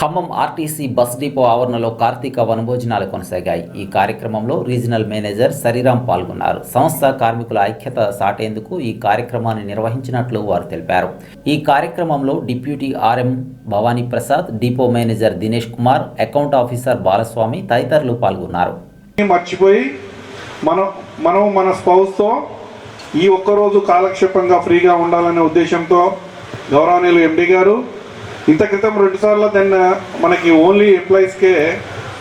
Khammam RTC bus depot ఆవరణలో కార్తీక వనభోజనాలు కొనసాగాయి. ఈ కార్యక్రమంలో రీజనల్ మేనేజర్ సరిరాం పాల్గొన్నారు. సంస్థ కార్మికుల ఐక్యత సాటేందుకు ఈ కార్యక్రమాన్ని నిర్వహించినట్లు వారు తెలిపారు. ఈ కార్యక్రమంలో deputy RM Bhavani Prasad depot manager Dinesh Kumar account officer Balaswamy తదితరులు పాల్గొన్నారు. మర్చిపోయి మనం మనం మన స్పౌస్తో ఈ ఒక్కరోజు కాలక్షేపంగా ఫ్రీగా ఉండాలనే ఉద్దేశంతో గౌరవనీయులు ఎండి గారు ఇంత క్రితం రెండుసార్లు దెన్ మనకి ఓన్లీ ఎంప్లాయీస్కే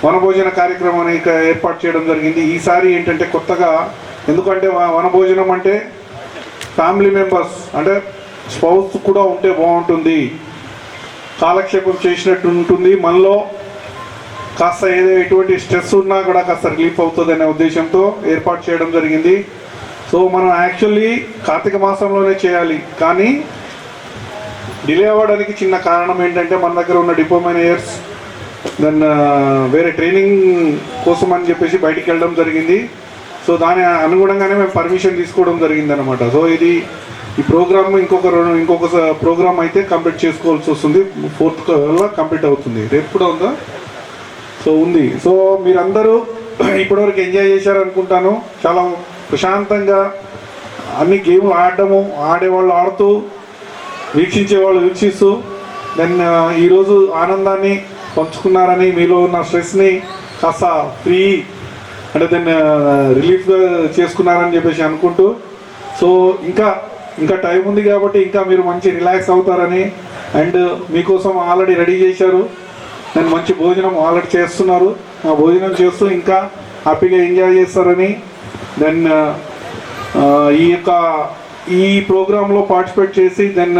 వనభోజన కార్యక్రమాన్ని ఏర్పాటు చేయడం జరిగింది. ఈసారి ఏంటంటే కొత్తగా ఎందుకంటే వనభోజనం అంటే ఫ్యామిలీ మెంబర్స్ అంటే స్పౌస్ కూడా ఉంటే బాగుంటుంది. కాలక్షేపం చేసినట్టు ఉంటుంది. మనలో కాస్త ఏదో ఎటువంటి స్ట్రెస్ ఉన్నా కూడా కాస్త రిలీఫ్ అవుతుంది అనే ఉద్దేశంతో ఏర్పాటు చేయడం జరిగింది. సో మనం యాక్చువల్లీ కార్తీక మాసంలోనే చేయాలి. కానీ డిలే అవ్వడానికి చిన్న కారణం ఏంటంటే మన దగ్గర ఉన్న డిపో మేనేజర్స్ దెన్ uh, వేరే ట్రైనింగ్ కోసం అని చెప్పేసి బయటికి వెళ్ళడం జరిగింది. సో దాని అనుగుణంగానే మేము పర్మిషన్ తీసుకోవడం జరిగింది అనమాట సో ఇది ఈ ప్రోగ్రామ్ ఇంకొక రెండు ఇంకొక ప్రోగ్రామ్ అయితే కంప్లీట్ చేసుకోవాల్సి వస్తుంది. ఫోర్త్ వల్ల కంప్లీట్ అవుతుంది. రేపు కూడా ఉందా? సో ఉంది. సో మీరందరూ ఇప్పటివరకు ఎంజాయ్ చేశారు అనుకుంటాను చాలా ప్రశాంతంగా అన్ని గేమ్లు ఆడటము ఆడేవాళ్ళు ఆడుతూ వీక్షించే వాళ్ళు వీక్షిస్తూ దెన్ ఈరోజు ఆనందాన్ని పంచుకున్నారని మీలో ఉన్న స్ట్రెస్ని కాస్త ఫ్రీ అంటే దెన్ రిలీఫ్గా uh, చేసుకున్నారని చెప్పేసి అనుకుంటూ. సో ఇంకా ఇంకా టైం ఉంది కాబట్టి ఇంకా మీరు మంచి రిలాక్స్ అవుతారని అండ్ మీకోసం ఆల్రెడీ రెడీ చేశారు. నేను మంచి భోజనం ఆల్రెడీ చేస్తున్నారు. ఆ భోజనం చేస్తూ ఇంకా హ్యాపీగా ఎంజాయ్ చేస్తారని. దెన్ uh, uh, ఈ యొక్క ఈ ప్రోగ్రాంలో పార్టిసిపేట్ చేసి దెన్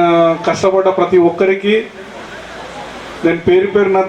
కష్టపడ్డ ప్రతి ఒక్కరికి దెన్ పేరు పేరున